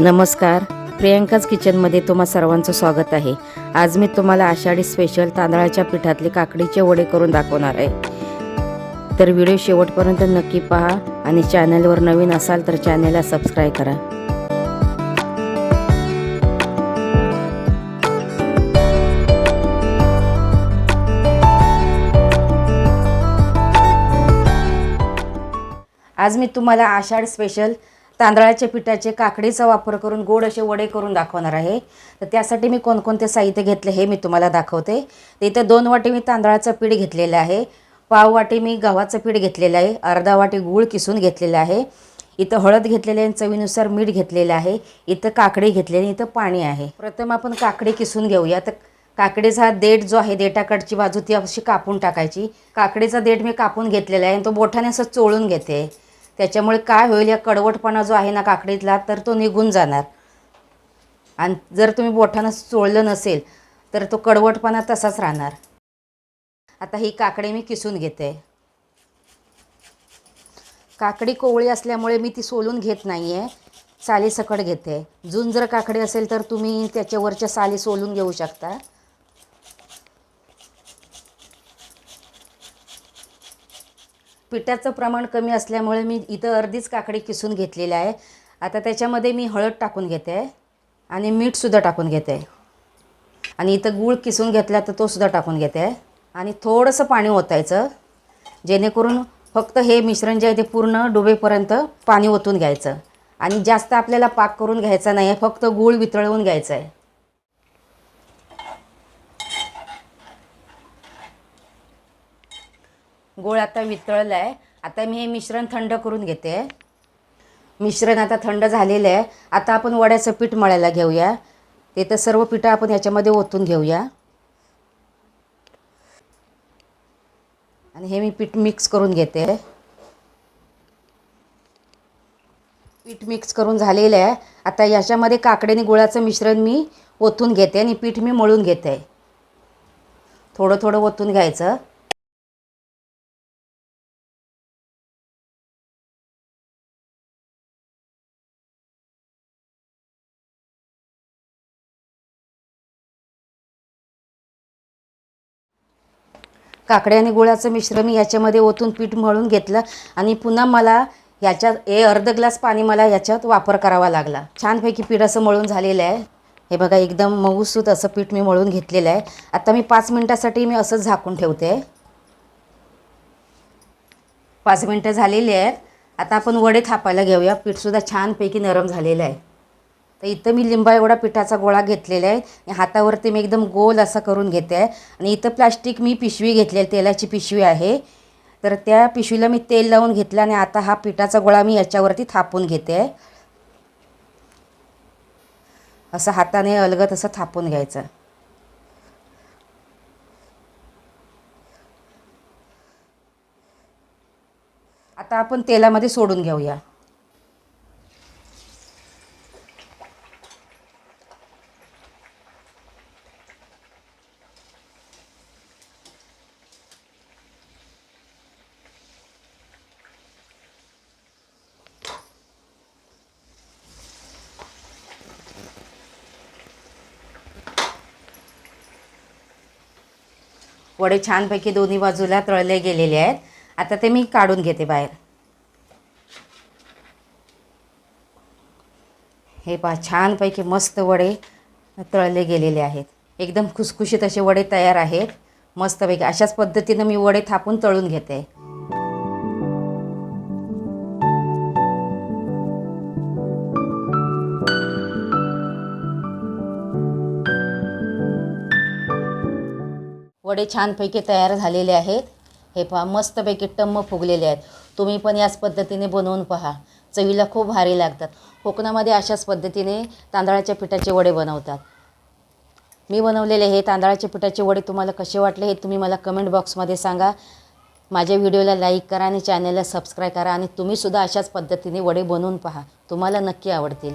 नमस्कार. प्रियंकाज किचनमध्ये तुम्हा सर्वांचं स्वागत आहे. आज मी तुम्हाला आषाढी स्पेशल तांदळाच्या पिठातले काकडीचे वडे करून दाखवणार आहे. तर व्हिडिओ शेवटपर्यंत नक्की पहा आणि चॅनलवर नवीन असाल तर चॅनलला सबस्क्राईब करा. आज मी तुम्हाला आषाढ स्पेशल तांदळाच्या पिठाचे काकडीचा वापर करून गोड असे वडे करून दाखवणार आहे. तर त्यासाठी मी कोणकोणते साहित्य घेतले हे मी तुम्हाला दाखवते. तर इथं दोन वाटी मी तांदळाचं पीठ घेतलेलं आहे. पाव वाटी मी गव्हाचं पीठ घेतलेलं आहे. अर्धा वाटी गूळ किसून घेतलेलं आहे. इथं हळद घेतलेली आहे. चवीनुसार मीठ घेतलेलं आहे. इथं काकडी घेतलेली इथं पाणी आहे. प्रथम आपण काकडी किसून घेऊया. तर काकडीचा हा देठ जो आहे देठाकडची बाजू ती अशी कापून टाकायची. काकडीचा देठ मी कापून घेतलेला आहे आणि तो बोठाने असं चोळून घेते. त्याच्यामुळे काय होईल या कडवटपणा जो आहे ना काकडीतला तर तो निघून जाणार. आणि जर तुम्ही बोठानं चोळलं नसेल तर तो कडवटपणा तसाच राहणार. आता ही काकडी मी किसून घेते. काकडी कोवळी असल्यामुळे मी ती सोलून घेत नाही आहे सालीसकट घेते. जून जर काकडी असेल तर तुम्ही त्याच्यावरच्या साली सोलून घेऊ शकता. पिठाचं प्रमाण कमी असल्यामुळे मी इथं अर्धीच काकडी किसून घेतलेली आहे. आता त्याच्यामध्ये मी हळद टाकून घेते आणि मीठसुद्धा टाकून घेते. आणि इथं गूळ किसून घेतला तर तोसुद्धा टाकून घेते. आणि थोडंसं पाणी ओतायचं जेणेकरून फक्त हे मिश्रण जे आहे ते पूर्ण डुबेपर्यंत पाणी ओतून घ्यायचं. आणि जास्त आपल्याला पाक करून घ्यायचा नाही आहे फक्त गूळ वितळवून घ्यायचं आहे. गोळ आता वितळलं आहे आता मी हे मिश्रण थंड करून घेते. मिश्रण आता थंड झालेलं आहे. आता आपण वड्याचं पीठ मळायला घेऊया. ते तर सर्व पिठं आपण ह्याच्यामध्ये ओतून घेऊया. आणि हे मी पीठ मिक्स करून घेते. पीठ मिक्स करून झालेलं आहे. आता याच्यामध्ये काकडे आणि गुळाचं मिश्रण मी ओतून घेते आणि पीठ मी मळून घेते. थोडं थोडं ओतून घ्यायचं. काकडे आणि गुळाचं मिश्रण मी याच्यामध्ये ओतून पीठ मळून घेतलं आणि पुन्हा मला याच्यात हे अर्ध ग्लास पाणी मला याच्यात वापर करावा लागला. छानपैकी पीठ असं मळून झालेलं आहे. हे बघा एकदम मऊसूत असं पीठ मी मळून घेतलेलं आहे. आता मी पाच मिनटासाठी मी असंच झाकून ठेवते. पाच मिनटं झालेली आहेत. आता आपण वडे थापायला घेऊया. पीठसुद्धा छानपैकी नरम झालेलं आहे. तर इथं मी लिंबा एवढा पिठाचा गोळा घेतलेला आहे. आणि हातावरती मी एकदम गोल असा करून घेते आहे. आणि इथं प्लास्टिक मी पिशवी घेतली आहे तेलाची पिशवी आहे. तर त्या पिशवीला मी तेल लावून घेतलं आणि आता हा पिठाचा गोळा मी याच्यावरती थापून घेते आहे. असं हाताने अलगत असं थापून घ्यायचं आता आपण तेलामध्ये सोडून घेऊया. वडे छानपैकी दोन्ही बाजूला तळले गेलेले आहेत. आता ते मी काढून घेते बाहेर. हे पहा छानपैकी मस्त वडे तळले गेलेले आहेत. एकदम खुसखुशीत असे वडे तयार आहेत. मस्तपैकी अशाच पद्धतीनं मी वडे थापून तळून घेते. वडे छानपैकी तयार झालेले आहेत. हे पहा मस्तपैकी टम्म फुगलेले आहेत. तुम्ही पण याच पद्धतीने बनवून पहा. चवीला खूप भारी लागतात. कोकणामध्ये अशाच पद्धतीने तांदळाच्या पिठाचे वडे बनवतात. मी बनवलेले हे तांदळाच्या पिठाचे वडे तुम्हाला कसे वाटले हे तुम्ही मला कमेंट बॉक्समध्ये सांगा. माझ्या व्हिडिओला लाईक करा आणि चॅनलला सबस्क्राईब करा आणि तुम्हीसुद्धा अशाच पद्धतीने वडे बनवून पहा. तुम्हाला नक्की आवडतील.